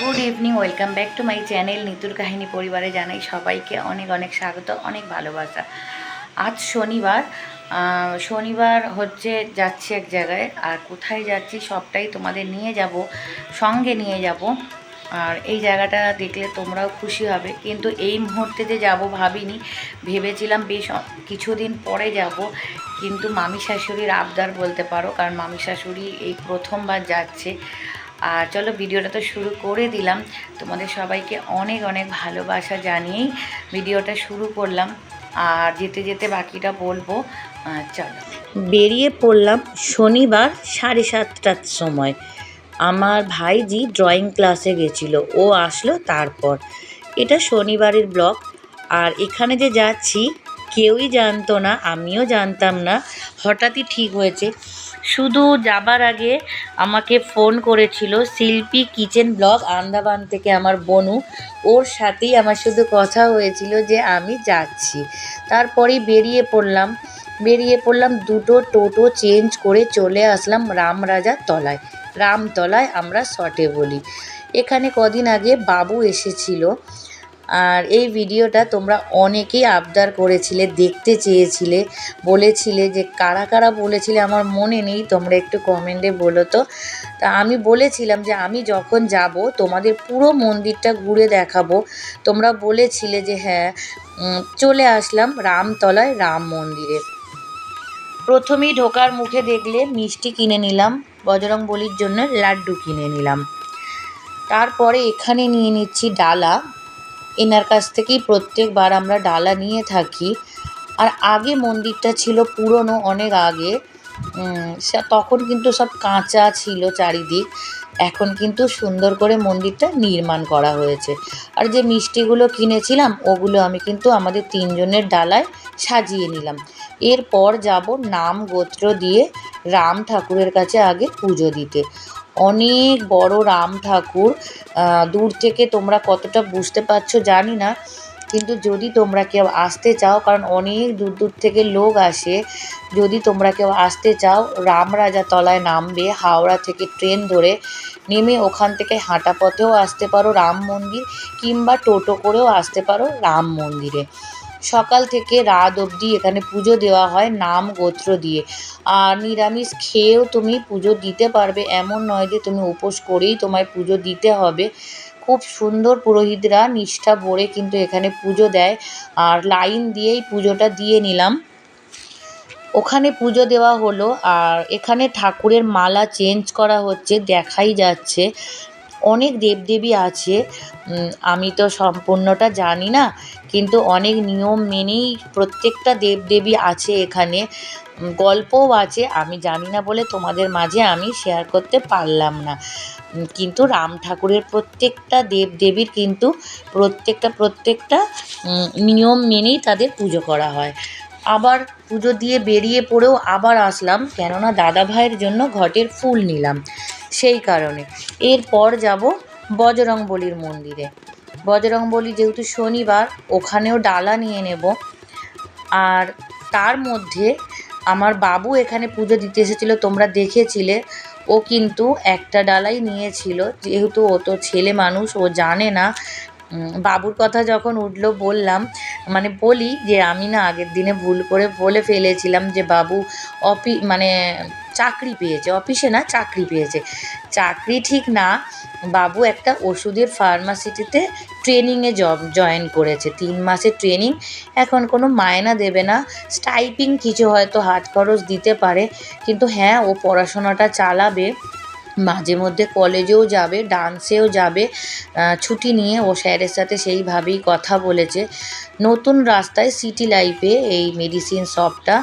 Good evening, welcome back to my channel নিতুর কাহিনী পরিবারে জানাই সবাইকে অনেক অনেক স্বাগত, অনেক ভালোবাসা। আজ শনিবার শনিবার হচ্ছে যাচ্ছি এক জায়গায়, আর কোথায় যাচ্ছি সবটাই তোমাদের নিয়ে যাব, সঙ্গে নিয়ে যাব। আর এই জায়গাটা দেখলে তোমরাও খুশি হবে। কিন্তু এই মুহূর্তে যে যাব ভাবিনি, ভেবেছিলাম বেশ কিছুদিন পরে যাব। কিন্তু মামি শাশুড়ির আবদার বলতে পারো, কারণ মামি শাশুড়ি এই প্রথমবার যাচ্ছে। আর চলো ভিডিওটা তো শুরু করে দিলাম। তোমাদের সবাইকে অনেক অনেক ভালোবাসা জানিয়েই ভিডিওটা শুরু করলাম। আর যেতে যেতে বাকিটা বলব। চলো। বেরিয়ে পড়লাম শনিবার সাড়ে সাতটার সময়। আমার ভাইজি ড্রয়িং ক্লাসে গেছিল, ও আসলো তারপর। এটা শনিবারের ব্লগ আর এখানে যে যাচ্ছি, কেউই জানতো না, আমিও জানতাম না, হঠাৎই ঠিক হয়েছে। শুধু যাবার আগে আমাকে ফোন করেছিল শিল্পী কিচেন ব্লগ আন্দামান থেকে আমার বনু। ওর সাথেই আমার শুধু কথা হয়েছিল যে আমি যাচ্ছি। তারপরেই বেরিয়ে পড়লাম। বেরিয়ে পড়লাম, দুটো টোটো চেঞ্জ করে চলে আসলাম রামরাজার তলায়। রামতলায় আমরা শটে বলি। এখানে কদিন আগে বাবু এসেছিল। আর এই ভিডিওটা তোমরা অনেকেই আবদার করেছিলে, দেখতে চেয়েছিলে, বলেছিলে যে কারা কারা বলেছিলে আমার মনে নেই, তোমরা একটু কমেন্টে বলো তো। তা আমি বলেছিলাম যে আমি যখন যাব, তোমাদের পুরো মন্দিরটা ঘুরে দেখাবো। তোমরা বলেছিলে যে হ্যাঁ চলে আসলাম রামতলায় রাম মন্দিরে। প্রথমেই ঢোকার মুখে দেখলে মিষ্টি কিনে নিলাম। বজরং বলির জন্য লাড্ডু কিনে নিলাম। তারপরে এখানে নিয়ে নিচ্ছি ডালা। এনার কাছ থেকেই প্রত্যেকবার আমরা ডালা নিয়ে থাকি। আর আগে মন্দিরটা ছিল পুরনো, অনেক আগে। তখন কিন্তু সব কাঁচা ছিল চারিদিক। এখন কিন্তু সুন্দর করে মন্দিরটা নির্মাণ করা হয়েছে। আর যে মিষ্টিগুলো কিনেছিলাম, ওগুলো আমি কিন্তু আমাদের তিনজনের ডালায় সাজিয়ে নিলাম। এরপর যাব নাম গোত্র দিয়ে রাম ঠাকুরের কাছে আগে পুজো দিতে। অনেক বড় রাম ঠাকুর দূর থেকে তোমরা কতটা বুঝতে পারছ জানি না। কিন্তু যদি তোমরা কেউ আসতে চাও, কারণ অনেক দূর দূর থেকে লোক আসে, যদি তোমরা কেউ আসতে চাও, রামরাজা তলায় নামবে, হাওড়া থেকে ট্রেন ধরে নেমে ওখান থেকে হাঁটা পথেও আসতে পারো, রাম মন্দির, কিংবা টোটো করেও আসতে পারো রাম মন্দিরে। সকাল থেকে রাত অবধি এখানে পুজো দেওয়া হয় নাম গোত্র দিয়ে। আর নিরামিষ খেয়েও তুমি পুজো দিতে পারবে, এমন নয় যে তুমি উপোস করেই তোমায় পুজো দিতে হবে। খুব সুন্দর পুরোহিতরা নিষ্ঠা ভরে কিন্তু এখানে পুজো দেয়। আর লাইন দিয়েই পুজোটা দিয়ে নিলাম। ওখানে পুজো দেওয়া হলো। আর এখানে ঠাকুরের মালা চেঞ্জ করা হচ্ছে, দেখাই যাচ্ছে। অনেক দেবদেবী আছে। আমি তো সম্পূর্ণটা জানি না। কিন্তু অনেক নিয়ম মেনেই প্রত্যেকটা দেবদেবী আছে এখানে। গল্পও আছে, আমি জানি না বলে তোমাদের মাঝে আমি শেয়ার করতে পারলাম না। কিন্তু রাম ঠাকুরের প্রত্যেকটা দেবদেবীর কিন্তু প্রত্যেকটা প্রত্যেকটা নিয়ম মেনেই তাদের পুজো করা হয়। আবার পুজো দিয়ে বেরিয়ে পড়েও আবার আসলাম, কেননা দাদা ভাইয়ের জন্য ঘটের ফুল নিলাম, সেই কারণে। এরপর যাব বজরংবলির মন্দিরে। বজরংবলী যেহেতু শনিবার, ওখানেও ডালা নিয়ে নেব। আর তার মধ্যে আমার বাবু এখানে পুজো দিতে এসেছিল, তোমরা দেখেছিলে। ও কিন্তু একটা ডালাই নিয়েছিল, যেহেতু ও তো ছেলে মানুষ, ও জানে না। বাবুর কথা যখন উঠল, বললাম মানে বলি যে, আমি না আগের দিনে ভুল করে বলে ফেলেছিলাম যে, বাবু অপি মানে চাকরি পেয়েছে, অফিসে না চাকরি পেয়েছে। চাকরি ঠিক না, বাবু একটা ওষুধের ফার্মাসিটিতে ট্রেনিংয়ে জব জয়েন করেছে, তিন মাসের ট্রেনিং এখন কোনো মায়না দেবে না। স্টাইপিং কিছু হয়তো হাত খরচ দিতে পারে, কিন্তু হ্যাঁ ও পড়াশোনাটা চালাবে, মাঝে মধ্যে কলেজেও যাবে ডান্সেও যাবে ছুটি নিয়ে ও স্যারের সাথে সেইভাবেই কথা বলেছে। নতুন রাস্তায় সিটি লাইফে এই মেডিসিন শপটা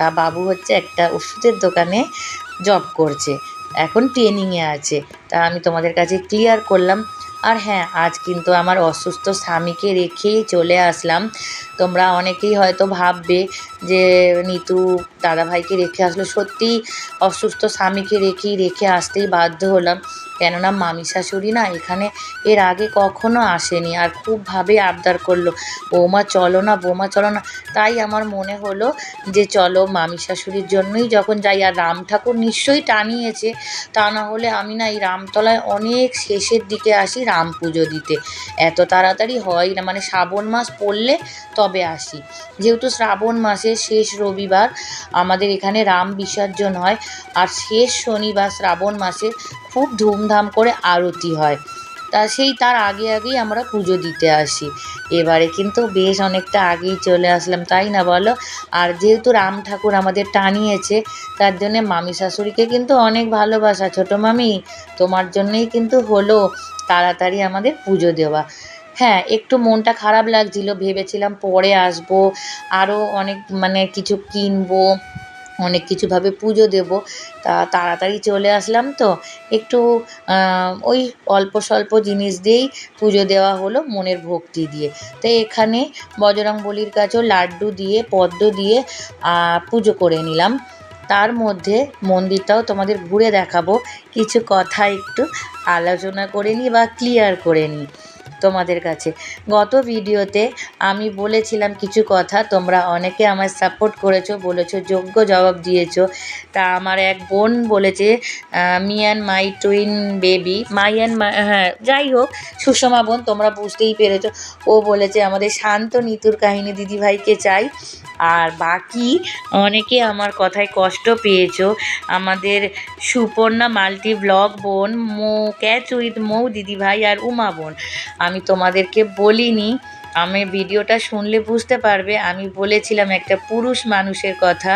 তা বাবু হচ্ছে একটা ওষুধের দোকানে জব করছে। এখন ট্রেনিংয়ে আছে। তা আমি তোমাদের কাছে ক্লিয়ার করলাম। আর হ্যাঁ আজ কিন্তু আমার অসুস্থ স্বামীকে রেখেই চলে আসলাম। তোমরা অনেকেই হয়তো ভাববে যে নিতু দাদাভাইকে রেখে আসলো। সত্যিই অসুস্থ স্বামীকে রেখেই রেখে আসতেই বাধ্য হলাম। কেননা মামি শাশুড়ি না এখানে এর আগে কখনো আসেনি আর খুবভাবে আবদার করল। বৌমা, চলো না, বৌমা, চলো না। তাই আমার মনে হলো যে চলো মামি শাশুড়ির জন্যই যখন যাই। আর রাম ঠাকুর নিশ্চয়ই টানিয়েছে। তা না হলে আমি না এই রামতলায় অনেক শেষের দিকে আসি রাম পুজো দিতে। এত তাড়াতাড়ি হয় না। মানে শ্রাবণ মাস পড়লে তবে আসি? যেহেতু শ্রাবণ মাসের শেষ রবিবার, আমাদের এখানে রাম বিসর্জন হয় আর শেষ শনিবার শ্রাবণ মাসে খুব ধুমধাম করে আরতি হয়। তা সেই তার আগে আগেই আমরা পুজো দিতে আসি। এবারে কিন্তু বেশ অনেকটা আগেই চলে আসলাম, তাই না বলো? আর যেহেতু রাম ঠাকুর আমাদের টানিয়েছে, তার জন্যে মামি শাশুড়িকে কিন্তু অনেক ভালোবাসা। ছোটো মামি, তোমার জন্যই কিন্তু হলো তাড়াতাড়ি আমাদের পুজো দেওয়া। হ্যাঁ একটু মনটা খারাপ লাগছিল, ভেবেছিলাম পরে আসব আরও অনেক মানে কিছু কিনবো, অনেক কিছুভাবে পুজো দেবো, তা তাড়াতাড়ি চলে আসলাম তো, একটু ওই অল্প স্বল্প জিনিস দিয়েই পুজো দেওয়া হলো মনের ভক্তি দিয়ে। তো এখানে বজরং বলির কাছেও লাড্ডু দিয়ে, পদ্ম দিয়ে পুজো করে নিলাম। তার মধ্যে মন্দিরটাও তোমাদের ঘুরে দেখাবো, কিছু কথা একটু আলোচনা করে নিই বা ক্লিয়ার করে নিই তোমাদের কাছে। গত ভিডিওতে আমি বলেছিলাম কিছু কথা, তোমরা অনেকে আমার সাপোর্ট করেছ, বলেছ, যোগ্য জবাব দিয়েছ। তা আমার এক বোন বলেছে me and my twin baby my and my হ্যাঁ যাই হোক, সুষমা বোন, তোমরা বুঝতেই পেরেছ। ও বলেছে, আমাদের শান্ত, নিতুর কাহিনী দিদিভাইকে চাই। আর বাকি অনেকে আমার কথায় কষ্ট পেয়েছ। আমাদের সুপর্ণা মাল্টি ব্লগ বোন, মো, ক্যাচ উইথ মৌ দিদিভাই আর উমা বোন। আমি তোমাদেরকে বলিনি, আমি ভিডিওটা শুনলে বুঝতে পারবে, আমি বলেছিলাম একটা পুরুষ মানুষের কথা।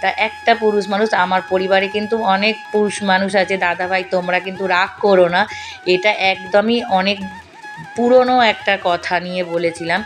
তা একটা পুরুষ মানুষ, আমার পরিবারে কিন্তু অনেক পুরুষ মানুষ আছে, দাদাভাই তোমরা কিন্তু রাগ করো না। এটা একদমই অনেক পুরনো একটা কথা নিয়ে বলেছিলাম,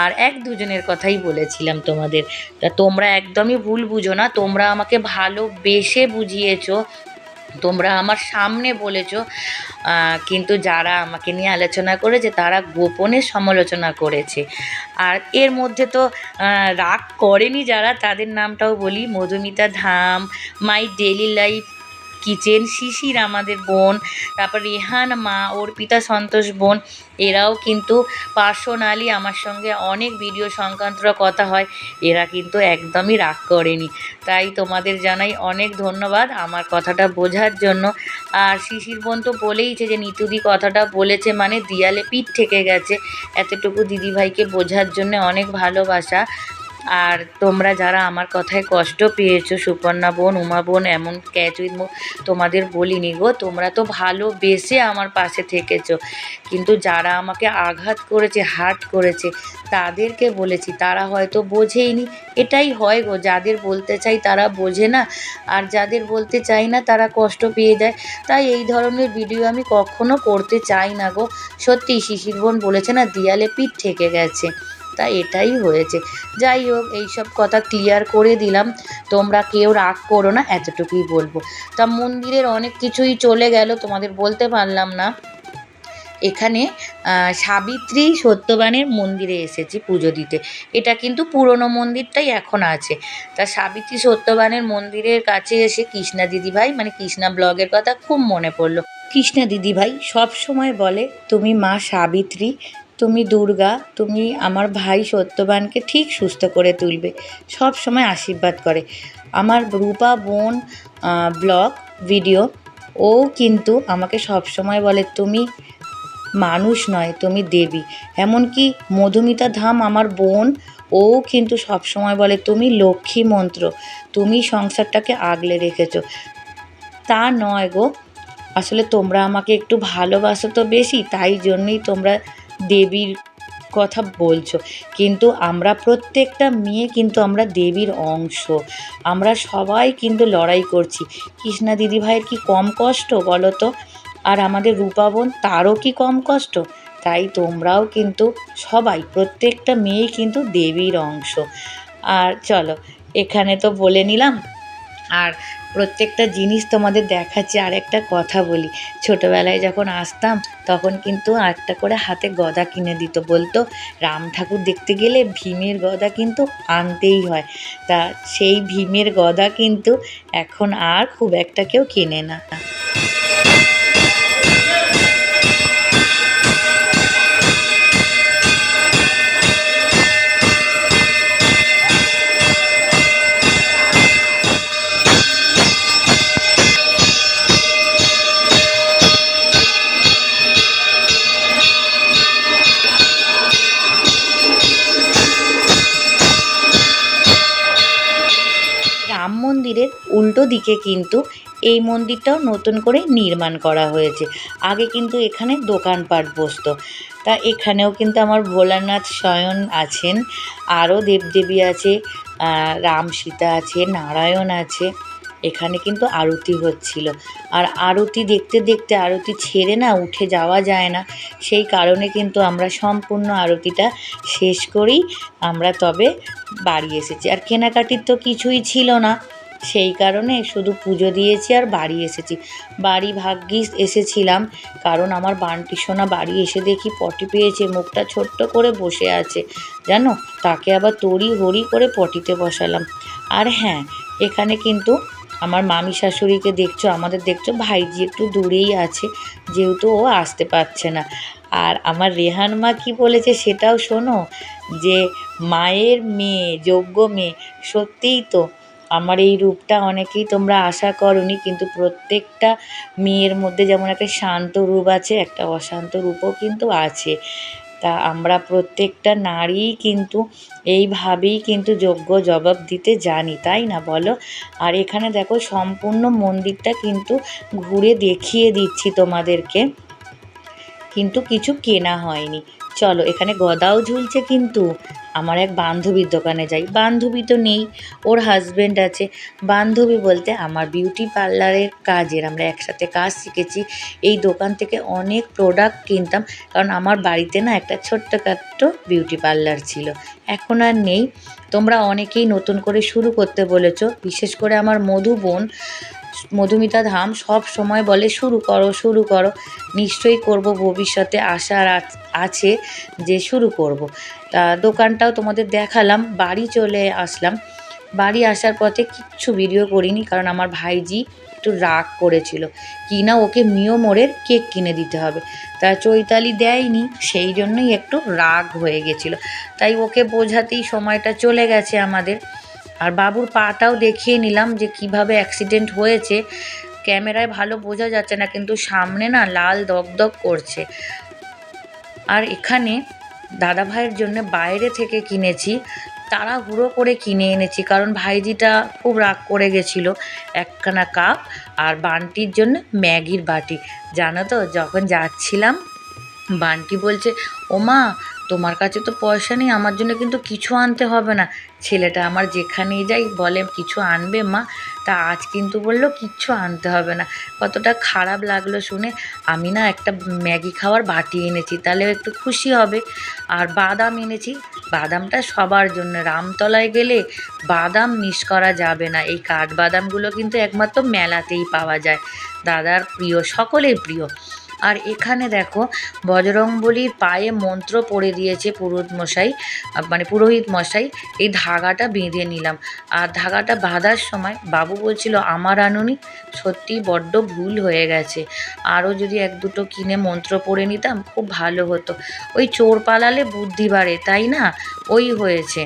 আর এক দুজনের কথাই বলেছিলাম তোমাদের। তা তোমরা একদমই ভুল বুঝো না, তোমরা আমাকে ভালোবেসে বুঝিয়েছো তোমরা আমার সামনে বলেছ কিন্তু যারা আমাকে নিয়ে আলোচনা করেছে, তারা গোপনে সমালোচনা করেছে। আর এর মধ্যে তো রাগ করেনি যারা, তাদের নামটাও বলি। Madhumita Dham, my daily life kitchen, Shishir আমাদের বোন, তারপর রেহান মা, অর্পিতা সন্তোষ বোন, এরাও কিন্তু পার্সোনালি আমার সঙ্গে অনেক ভিডিও সংক্রান্ত কথা হয়, এরা কিন্তু একদমই রাগ করেনি। তাই তোমাদের জানাই অনেক ধন্যবাদ আমার কথাটা বোঝার জন্য। আর শিশির বোন তো বলেইছে যে, নিতুদি কথাটা বলেছে মানে দিয়ালে পিঠ থেকে গেছে। এতটুকু দিদিভাইকে বোঝার জন্য অনেক ভালোবাসা। আর তোমরা যারা আমার কথায় কষ্ট পেয়েছ, সুপর্ণা বোন, উমা বোন, এমন ক্যাচ উইথ তোমাদের বলিনি গো, তোমরা তো ভালোবেসে আমার পাশে থেকেছো। কিন্তু যারা আমাকে আঘাত করেছে, হার্ট করেছে, তাদেরকে বলেছি, তারা হয়তো বোঝেইনি। এটাই হয় গো, যাদের বলতে চাই তারা বোঝে না, আর যাদের বলতে চাই না তারা কষ্ট পেয়ে যায়। তাই এই ধরনের ভিডিও আমি কখনো করতে চাই না গো। সত্যি শিশির বোন বলেছে না, দিয়ালে পিঠ ঠেকে গেছে। তা এটাই হয়েছে। যাই হোক, এইসব কথা ক্লিয়ার করে দিলাম। তোমরা কেউ রাগ করো না, এতটুকুই বলব। তা মন্দিরের অনেক কিছুই চলে গেল, তোমাদের বলতে পারলাম না। এখানে সাবিত্রী সত্যবানের মন্দিরে এসেছি পুজো দিতে। এটা কিন্তু পুরনো মন্দিরটাই এখন আছে। তা সাবিত্রী সত্যবানের মন্দিরের কাছে এসে কৃষ্ণা দিদিভাই মানে কৃষ্ণা ব্লগের কথা খুব মনে পড়ল। কৃষ্ণা দিদিভাই সব সময় বলে, তুমি মা সাবিত্রী তুমি দুর্গা, তুমি আমার ভাই সত্যবানকে ঠিক সুস্থ করে তুলবে। সব সময় আশীর্বাদ করে। আমার রূপা বোন ব্লগ, ভিডিও, ও কিন্তু আমাকে সব সময় বলে, তুমি মানুষ নয়, তুমি দেবী। এমনকি মধুমিতা ধাম, আমার বোন ও কিন্তু সব সময় বলে, তুমি লক্ষ্মী মন্ত্র, তুমি সংসারটাকে আগলে রেখেছো। তা নয় গো। আসলে তোমরা আমাকে একটু ভালোবাসো তো বেশি, তাই জন্যই তোমরা দেবীর কথা বলছো। কিন্তু আমরা প্রত্যেকটা মেয়ে কিন্তু আমরা দেবীর অংশ। আমরা সবাই কিন্তু লড়াই করছি। কৃষ্ণা দিদিভাইয়ের কি কম কষ্ট বলো তো? আর আমাদের রূপা বোন, তারও কি কম কষ্ট? তাই তোমরাও কিন্তু সবাই, প্রত্যেকটা মেয়ে কিন্তু দেবীর অংশ। আর চলো, এখানে তো বলে নিলাম আর প্রত্যেকটা জিনিস তোমাদের দেখাচ্ছি, আর একটা কথা বলি। ছোটোবেলায় যখন আসতাম, তখন কিন্তু একটা করে হাতে গদা কিনে দিত, বলতো, রাম ঠাকুর দেখতে গেলে ভীমের গদা কিন্তু আনতেই হয়। তা সেই ভীমের গদা কিন্তু এখন আর খুব একটা কেউ কেনে না। উল্টো দিকে কিন্তু এই মন্দিরটাও নতুন করে নির্মাণ করা হয়েছে। আগে কিন্তু এখানে দোকানপাট বসতো। তা এখানেও কিন্তু আমার ভোলানাথ স্বয়ন আছেন, আরও দেবদেবী আছে রাম সীতা আছে, নারায়ণ আছে। এখানে কিন্তু আরতি হচ্ছিল। আর আরতি দেখতে দেখতে, আরতি ছেড়ে না উঠে যাওয়া যায় না। সেই কারণে কিন্তু আমরা সম্পূর্ণ আরতিটা শেষ করেই আমরা তবে বাড়ি এসেছি। আর কেনাকাটির তো কিছুই ছিল না। সেই কারণে শুধু পুজো দিয়েছি আর বাড়ি এসেছি। বাড়ি ভাগ্যিস এসেছিলাম, কারণ আমার বান্টি সোনা বাড়ি এসে দেখি পটি পেয়েছে, মুখটা ছোট্ট করে বসে আছে। জানো, তাকে আবার তড়ি হড়ি করে পটিতে বসালাম। আর হ্যাঁ এখানে কিন্তু আমার মামি শাশুড়িকে দেখছ, আমাদের দেখছ, ভাইজি একটু দূরেই আছে, যেহেতু ও আসতে পারছে না। আর আমার রেহান মা কি বলেছে সেটাও শোনো, যে মায়ের মেয়ে, যোগ্য মেয়ে, সত্যিই তো আমার এই রূপটা অনেকেই তোমরা আশা করনি, কিন্তু প্রত্যেকটা মেয়ের মধ্যে যেমন একটা শান্ত রূপ আছে, একটা অশান্ত রূপও কিন্তু আছে। তা আমরা প্রত্যেকটা নারীই কিন্তু এইভাবেই কিন্তু যোগ্য জবাব দিতে জানি, তাই না বলো? আর এখানে দেখো সম্পূর্ণ মন্দিরটা কিন্তু ঘুরে দেখিয়ে দিচ্ছি তোমাদেরকে। কিন্তু কিছু কেনা হয়নি। চলো এখানে গদাও ঝুলছে কিন্তু। আমার এক বান্ধবীর দোকানে যাই। বান্ধবী তো নেই, ওর হাজব্যান্ড আছে। বান্ধবী বলতে আমার বিউটি পার্লারের কাজের, আমরা একসাথে কাজ শিখেছি। এই দোকান থেকে অনেক প্রোডাক্ট কিনতাম, কারণ আমার বাড়িতে না একটা ছোট্টখাট্ট বিউটি পার্লার ছিল। এখন আর নেই। তোমরা অনেকেই নতুন করে শুরু করতে বলেছ, বিশেষ করে আমার মধু বোন। মধুমিতা ধাম সব সময় বলে, শুরু করো শুরু করো। নিশ্চয়ই করব ভবিষ্যতে আশার আছ- যে শুরু করব। তা দোকানটাও তোমাদের দেখালাম, বাড়ি চলে আসলাম। বাড়ি আসার পথে কিচ্ছু ভিডিও করিনি কারণ আমার ভাইজি একটু রাগ করেছিল। কি না ওকে মোড়ের কেক কিনে দিতে হবে। তা চৈতালি দেয়নি, সেই জন্যই একটু রাগ হয়ে গেছিল। তাই ওকে বোঝাতেই সময়টা চলে গেছে আমাদের। আর বাবুর পাটাও দেখিয়ে নিলাম যে কীভাবে অ্যাক্সিডেন্ট হয়েছে। ক্যামেরায় ভালো বোঝা যাচ্ছে না, কিন্তু সামনে না লাল দগদগ করছে। আর এখানে দাদা ভাইয়ের জন্য বাইরে থেকে কিনেছি তারা তাড়াহুড়ো করে কিনে এনেছি, কারণ ভাইজিটা খুব রাগ করে গেছিল। একখানা কাপ আর বান্টির জন্য ম্যাগির বাটি। জানো তো, যখন যাচ্ছিলাম, বান্টি বলছে, ওমা তোমার কাছে তো পয়সা নেই, আমার জন্য কিন্তু কিছু আনতে হবে না। ছেলেটা আমার যেখানেই যাই বলে, কিছু আনবে মা? তা আজ কিন্তু বলল, কিচ্ছু আনতে হবে না। কতটা খারাপ লাগল শুনে আমি না একটা ম্যাগি খাওয়ার বাটি এনেছি, তাহলে একটু খুশি হবে। আর বাদাম এনেছি, বাদামটা সবার জন্য। রামতলায় গেলে বাদাম মিস করা যাবে না। এই কাঠবাদামগুলো কিন্তু একমাত্র মেলাতেই পাওয়া যায়। দাদার প্রিয়, সকলের প্রিয়। আর এখানে দেখো বজরংবলির পায়ে মন্ত্র পড়ে দিয়েছে পুরোহিত মশাই মানে পুরোহিত মশাই। এই ধাগাটা বেঁধে নিলাম। আর ধাগাটা বাঁধার সময় বাবু বলছিল, আমার আনুনি সত্যি বড্ড ভুল হয়ে গেছে। আরও যদি এক দুটো কিনে মন্ত্র পড়ে নিতাম, খুব ভালো হতো। ওই চোর পালালে বুদ্ধি বাড়ে, তাই না? ওই হয়েছে।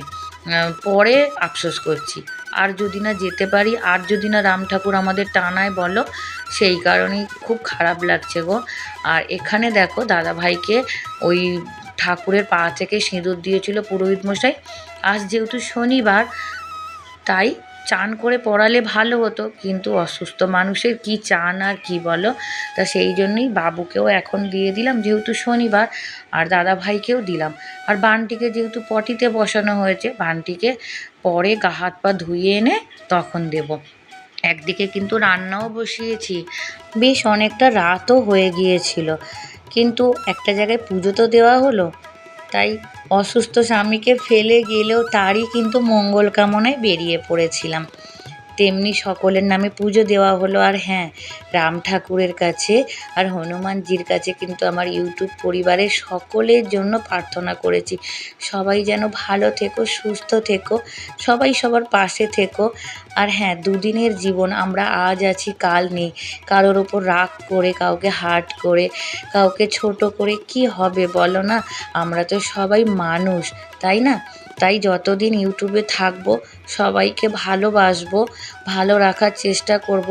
পরে আফসোস করছি। আর যদি না যেতে পারি, আর যদি না রাম ঠাকুর আমাদের টানায় বলো সেই কারণেই খুব খারাপ লাগছে গো। আর এখানে দেখো দাদা ভাইকে ওই ঠাকুরের পা থেকে সিঁদুর দিয়েছিল পুরোহিত মশাই। আজ যেহেতু শনিবার, তাই চান করে পড়ালে ভালো হতো। কিন্তু অসুস্থ মানুষের কি চান আর কি বলো? তা সেই জন্যই বাবুকেও এখন দিয়ে দিলাম যেহেতু শনিবার, আর দাদা ভাইকেও দিলাম। আর বানটিকে যেহেতু পটিতে বসানো হয়েছে, বানটিকে পরে গা হাত পা ধুয়ে এনে তখন দেব। একদিকে কিন্তু রান্নাও বসিয়েছি। বেশ অনেকটা রাতও হয়ে গিয়েছিল। কিন্তু একটা জায়গায় পুজো তো দেওয়া হলো। তাই অসুস্থ স্বামীকে ফেলে গেলেও তারই কিন্তু মঙ্গল কামনায় বেরিয়ে পড়েছিলাম। তেমনি সকলের নামে পুজো দেওয়া হলো আর হ্যাঁ রাম ঠাকুরের কাছে আর হনুমানজির কাছে কিন্তু আমার ইউটিউব পরিবারের সকলের জন্য প্রার্থনা করেছি। সবাই যেন ভালো থেকো, সুস্থ থেকো, সবাই সবার পাশে থেকো। আর হ্যাঁ দুদিনের জীবন আমরা আজ আছি, কাল নেই। কারোর ওপর রাগ করে, কাউকে হার্ট করে, কাউকে ছোট করে কি হবে বলো না? আমরা তো সবাই মানুষ, তাই না? তাই যতদিন ইউটিউবে থাকব, সবাইকে ভালোবাসবো, ভালো রাখার চেষ্টা করব।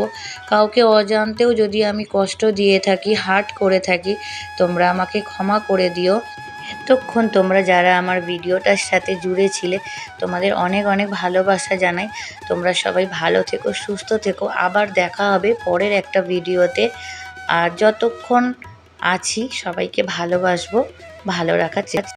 কাউকে অজান্তেও যদি আমি কষ্ট দিয়ে থাকি হার্ট করে থাকি, তোমরা আমাকে ক্ষমা করে দিও। এতক্ষণ তোমরা যারা আমার ভিডিওটার সাথে জুড়ে ছিলে, তোমাদের অনেক অনেক ভালোবাসা জানাই। তোমরা সবাই ভালো থেকো, সুস্থ থেকো। আবার দেখা হবে পরের একটা ভিডিওতে। আর যতক্ষণ আছি, সবাইকে ভালোবাসবো, ভালো রাখার চেষ্টা